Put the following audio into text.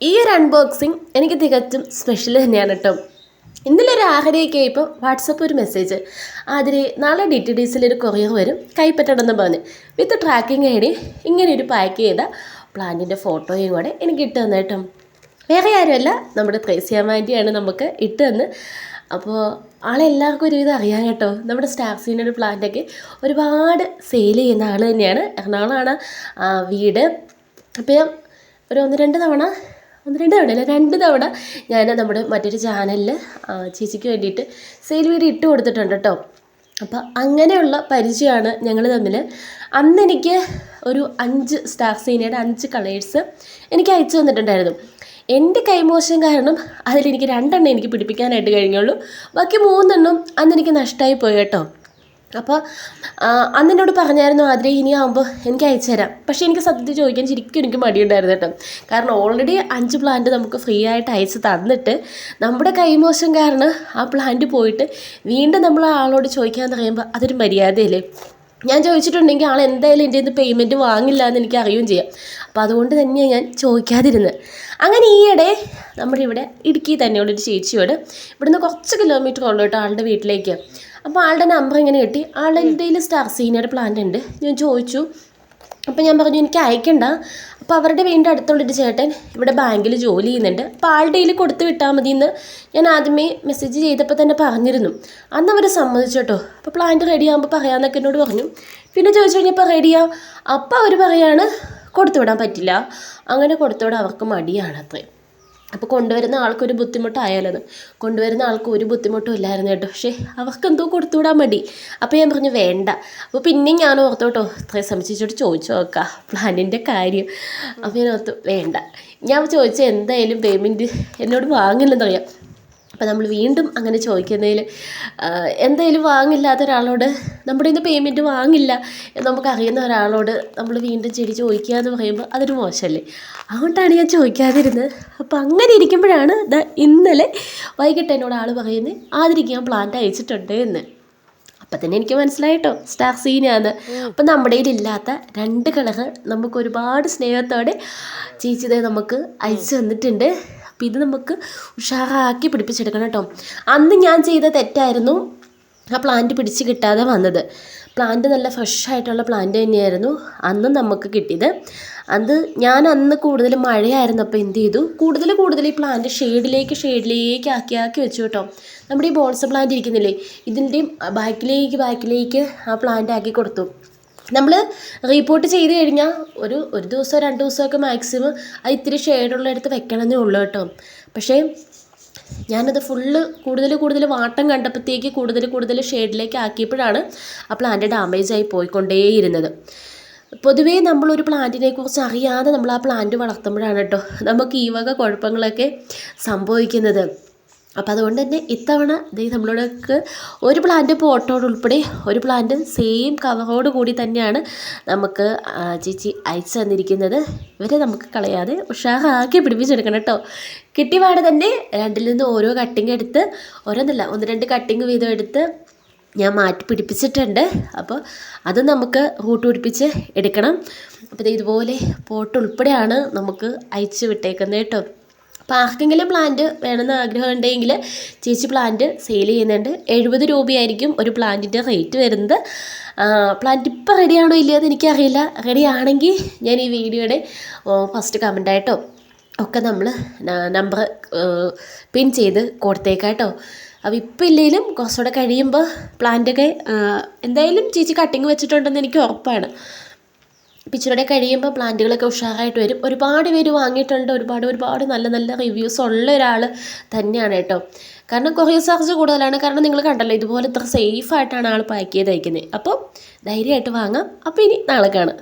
ഈ ഒരു അൺബോക്സിങ് എനിക്ക് തികച്ചും സ്പെഷ്യൽ തന്നെയാണ് കേട്ടോ ഇന്നലെ ഒരു ആഹരയൊക്കെ ഇപ്പോൾ വാട്സപ്പ് ഒരു മെസ്സേജ് അതിന് നാളെ ഡി ടി ഡി ഒരു കൊറിയർ വരും. കൈപ്പറ്റണമെന്ന് പറഞ്ഞ്. വിത്ത് ട്രാക്കിംഗ് ഐ ഡി ഇങ്ങനെ ഒരു പാക്ക് ചെയ്ത പ്ലാന്റിന്റെ ഫോട്ടോയും കൂടെ എനിക്ക് ഇട്ട് തന്നെ കേട്ടോ വേറെ ആരുമല്ല. നമ്മുടെ ത്രേസ്യാമാന്റിയാണ് നമുക്ക് ഇട്ട് തന്ന്. അപ്പോൾ ആളെല്ലാവർക്കും ഒരുവിധം അറിയാം കേട്ടോ. നമ്മുടെ സ്റ്റാർ ഒരു പ്ലാന്റൊക്കെ ഒരുപാട് സെയിൽ ചെയ്യുന്ന ആൾ തന്നെയാണ്. എറണാകുളമാണ് വീട്. അപ്പോൾ ഒരു ഒന്ന് രണ്ട് തവണ ഒന്ന് രണ്ട് തവണ അല്ല രണ്ട് തവണ ഞാൻ നമ്മുടെ മറ്റൊരു ചാനലിൽ ചേച്ചിക്ക് വേണ്ടിയിട്ട് സെയിൽ വീഡിയോ ഇട്ട് കൊടുത്തിട്ടുണ്ട് കേട്ടോ അപ്പോൾ അങ്ങനെയുള്ള പരിചയമാണ് ഞങ്ങൾ തമ്മിൽ അന്ന് എനിക്ക് ഒരു അഞ്ച് സ്റ്റാഫ് സീനയുടെ അഞ്ച് കളേഴ്സ് എനിക്ക് അയച്ചു തന്നിട്ടുണ്ടായിരുന്നു. എന്റെ കൈമോശം കാരണം അതിലെനിക്ക് രണ്ടെണ്ണം എനിക്ക് പിടിപ്പിക്കാനായിട്ട് കഴിഞ്ഞുള്ളൂ. ബാക്കി മൂന്നെണ്ണം അന്ന് എനിക്ക് നഷ്ടമായി പോയി കേട്ടോ. അപ്പോൾ അന്ന് എന്നോട് പറഞ്ഞായിരുന്നു ഇനി ഇനിയാകുമ്പോൾ എനിക്ക് അയച്ചു തരാം. പക്ഷേ എനിക്ക് സത്യത്തിൽ ചോദിക്കാൻ ശരിക്കും എനിക്ക് മടിയുണ്ടായിരുന്നു കേട്ടോ. കാരണം ഓൾറെഡി അഞ്ച് പ്ലാന്റ് നമുക്ക് ഫ്രീ ആയിട്ട് അയച്ച് തന്നിട്ട് നമ്മുടെ കൈമോശം കാരണം ആ പ്ലാന്റ് പോയിട്ട് വീണ്ടും നമ്മൾ ആളോട് ചോദിക്കാമെന്ന് പറയുമ്പോൾ അതൊരു മര്യാദയല്ലേ? ഞാൻ ചോദിച്ചിട്ടുണ്ടെങ്കിൽ ആൾ എന്തായാലും എന്റെ നിന്ന് പേയ്മെന്റ് വാങ്ങില്ല എന്ന് എനിക്ക് അറിയുകയും ചെയ്യാം. അപ്പോൾ അതുകൊണ്ട് തന്നെയാണ് ഞാൻ ചോദിക്കാതിരുന്നത്. അങ്ങനെ ഈയിടെ നമ്മുടെ ഇവിടെ ഇടുക്കി തന്നെയുള്ളൊരു ചേച്ചിയോട് ഇവിടുന്ന് കുറച്ച് കിലോമീറ്റർ ഉള്ളൂ കേട്ടോ ആളുടെ വീട്ടിലേക്ക്. അപ്പോൾ ആളുടെ നമ്പർ ഇങ്ങനെ കിട്ടി. ആളുടെ കയ്യിൽ സ്റ്റാർ സീനിയർ പ്ലാന്റ് ഉണ്ട്. ഞാൻ ചോദിച്ചു. അപ്പോൾ ഞാൻ പറഞ്ഞു എനിക്ക് അയക്കണ്ട. അപ്പോൾ അവരുടെ വീടിന്റെ അടുത്തുള്ളൊരു ചേട്ടൻ ഇവിടെ ബാങ്കിൽ ജോലി ചെയ്യുന്നുണ്ട്. അപ്പോൾ ആളുടെ കയ്യിൽ കൊടുത്ത് വിട്ടാൽ മതി എന്ന് ഞാൻ ആദ്യമേ മെസ്സേജ് ചെയ്തപ്പോൾ തന്നെ പറഞ്ഞിരുന്നു. അന്ന് അവർ സമ്മതിച്ചു കേട്ടോ അപ്പോൾ പ്ലാന്റ് റെഡി ആകുമ്പോൾ പറയാമെന്നൊക്കെ എന്നോട് പറഞ്ഞു. പിന്നെ ചോദിച്ചു കഴിഞ്ഞപ്പോൾ റെഡിയാവും അപ്പോൾ അവർ പറയാണ് കൊടുത്തു വിടാൻ പറ്റില്ല. അങ്ങനെ കൊടുത്തു വിടാൻ അവർക്ക് മടിയാണ് അത്രയും. അപ്പോൾ കൊണ്ടുവരുന്ന ആൾക്കൊരു ബുദ്ധിമുട്ടായാലത്. കൊണ്ടുവരുന്ന ആൾക്ക് ഒരു ബുദ്ധിമുട്ടും ഇല്ലായിരുന്നു കേട്ടോ. പക്ഷേ അവർക്ക് എന്തോ കൊടുത്തുവിടാൻ മടി. അപ്പോൾ ഞാൻ പറഞ്ഞു വേണ്ട. അപ്പോൾ പിന്നെയും ഞാൻ ഓർത്തോട്ടോ ഇത്രയും ശ്രമിച്ചിട്ട് ചോദിച്ചു നോക്കാം പ്ലാനിന്റെ കാര്യം. അപ്പോൾ ഞാൻ ഓർത്തു വേണ്ട. ഞാൻ ചോദിച്ചു എന്തായാലും പേയ്മെന്റ് എന്നോട് വാങ്ങില്ലെന്നറിയാം അപ്പോൾ നമ്മൾ വീണ്ടും അങ്ങനെ ചോദിക്കുന്നതിൽ എന്തായാലും വാങ്ങില്ലാത്ത ഒരാളോട് നമ്മുടെ ഇന്ന് പേയ്മെന്റ് വാങ്ങില്ല എന്ന് നമുക്ക് അറിയുന്ന ഒരാളോട് നമ്മൾ വീണ്ടും ചെടി ചോദിക്കുക എന്ന് പറയുമ്പോൾ അതൊരു മോശമല്ലേ? അതുകൊണ്ടാണ് ഞാൻ ചോദിക്കാതിരുന്നത്. അപ്പോൾ അങ്ങനെ ഇരിക്കുമ്പോഴാണ് ഇന്നലെ വൈകിട്ട് എന്നോട് ആൾ പറയുന്നത് ആതിരിക്ക് ഞാൻ പ്ലാന്റ് അയച്ചിട്ടുണ്ട് എന്ന്. അപ്പം തന്നെ എനിക്ക് മനസ്സിലായിട്ടോ സ്റ്റാർ സീനാന്ന് അപ്പം നമ്മുടെ ഇല്ലാത്ത രണ്ട് കളകൾ നമുക്ക് ഒരുപാട് സ്നേഹത്തോടെ ചേച്ചിതെ നമുക്ക് അയച്ചു തന്നിട്ടുണ്ട്. അപ്പം ഇത് നമുക്ക് ഉഷാറാക്കി പിടിപ്പിച്ചെടുക്കണം കേട്ടോ. അന്ന് ഞാൻ ചെയ്ത തെറ്റായിരുന്നു ആ പ്ലാന്റ് പിടിച്ച് കിട്ടാതെ വന്നത്. പ്ലാന്റ് നല്ല ഫ്രഷ് ആയിട്ടുള്ള പ്ലാന്റ് തന്നെയായിരുന്നു അന്ന് നമുക്ക് കിട്ടിയത്. അത് ഞാൻ അന്ന് കൂടുതൽ മഴയായിരുന്നു അപ്പോൾ എന്ത് ചെയ്തു? കൂടുതൽ കൂടുതൽ ഈ പ്ലാന്റ് ഷെയ്ഡിലേക്ക് ഷെയ്ഡിലേക്ക് ആക്കി ആക്കി വെച്ചു കേട്ടോ. നമ്മുടെ ഈ ബോൾസ് പ്ലാന്റ് ഇരിക്കുന്നില്ലേ? ഇതിന്റെയും ബാക്കിലേക്ക് ബാക്കിലേക്ക് ആ പ്ലാന്റ് ആക്കി കൊടുത്തു. നമ്മൾ റീപോർട്ട് ചെയ്ത് കഴിഞ്ഞാൽ ഒരു ഒരു ദിവസമോ രണ്ട് ദിവസമൊക്കെ മാക്സിമം അത് ഇത്തിരി ഷെയ്ഡുള്ളിടത്ത് വെക്കണമെന്നേ ഉള്ളൂ കേട്ടോ. പക്ഷേ ഞാനത് ഫുള്ള് കൂടുതൽ കൂടുതൽ വാട്ടം കണ്ടപ്പോഴത്തേക്ക് കൂടുതൽ കൂടുതൽ ഷെയ്ഡിലേക്ക് ആക്കിയപ്പോഴാണ് ആ പ്ലാന്റ് ഡാമേജ് ആയി പോയിക്കൊണ്ടേയിരുന്നത്. പൊതുവേ നമ്മളൊരു പ്ലാന്റിനെ കുറിച്ച് അറിയാതെ നമ്മൾ ആ പ്ലാന്റ് വളർത്തുമ്പോഴാണ് കേട്ടോ നമുക്ക് ഈ വക കുഴപ്പങ്ങളൊക്കെ സംഭവിക്കുന്നത്. അപ്പോൾ അതുകൊണ്ട് തന്നെ ഇത്തവണ ദേ നമ്മളോടൊക്കെ ഒരു പ്ലാന്റ് പോട്ടോട് ഉൾപ്പെടെ ഒരു പ്ലാന്റ് സെയിം കവറോട് കൂടി തന്നെയാണ് നമുക്ക് ചേച്ചി അയച്ചു തന്നിരിക്കുന്നത്. ഇവരെ നമുക്ക് കളയാതെ ഉഷാറാക്കി പിടിപ്പിച്ചെടുക്കണം കേട്ടോ. കിട്ടിയപാടെ തന്നെ രണ്ടിൽ നിന്ന് ഓരോ കട്ടിങ് എടുത്ത് ഓരോന്നല്ല ഒന്ന് രണ്ട് കട്ടിങ് വീതം എടുത്ത് ഞാൻ മാറ്റി പിടിപ്പിച്ചിട്ടുണ്ട്. അപ്പോൾ അത് നമുക്ക് റൂട്ട് പിടിപ്പിച്ച് എടുക്കണം. അപ്പോൾ ഇതുപോലെ പോട്ട് ഉൾപ്പെടെയാണ് നമുക്ക് അയച്ചു വിട്ടേക്കുന്നത് കേട്ടോ. അപ്പോൾ ആർക്കെങ്കിലും പ്ലാന്റ് വേണമെന്ന് ആഗ്രഹം ഉണ്ടെങ്കിൽ ചേച്ചി പ്ലാന്റ് സെയിൽ ചെയ്യുന്നുണ്ട്. എഴുപത് രൂപയായിരിക്കും ഒരു പ്ലാന്റിന്റെ റേറ്റ് വരുന്നത്. പ്ലാന്റ് ഇപ്പോൾ റെഡിയാണോ ഇല്ലയോ എന്ന് എനിക്കറിയില്ല. റെഡി ആണെങ്കിൽ ഞാൻ ഈ വീഡിയോയുടെ ഫസ്റ്റ് കമന്റായിട്ടോ ഒക്കെ നമ്മൾ നമ്പർ പിൻ ചെയ്ത് കൊടുത്തേക്കാട്ടോ അപ്പോൾ ഇപ്പം ഇല്ലെങ്കിലും കുറച്ചുകൂടെ കഴിയുമ്പോൾ പ്ലാന്റൊക്കെ എന്തായാലും ചേച്ചി കട്ടിങ് വെച്ചിട്ടുണ്ടെന്ന് എനിക്ക് ഉറപ്പാണ്. പിച്ചിലൂടെ കഴിയുമ്പോൾ പ്ലാന്റുകളൊക്കെ ഉഷാറായിട്ട് വരും. ഒരുപാട് പേര് വാങ്ങിയിട്ടുണ്ട്. ഒരുപാട് ഒരുപാട് നല്ല നല്ല റിവ്യൂസ് ഉള്ള ഒരാൾ തന്നെയാണ് കേട്ടോ. കാരണം കൊറിയർ ചാർജ് കൂടുതലാണ്. കാരണം നിങ്ങൾ കണ്ടല്ലോ ഇതുപോലെ ഇത്ര സേഫ് ആയിട്ടാണ് ആൾ പാക്ക് ചെയ്ത് അയക്കുന്നത് അപ്പോൾ ധൈര്യമായിട്ട് വാങ്ങാം. അപ്പോൾ ഇനി നാളെ കാണാം.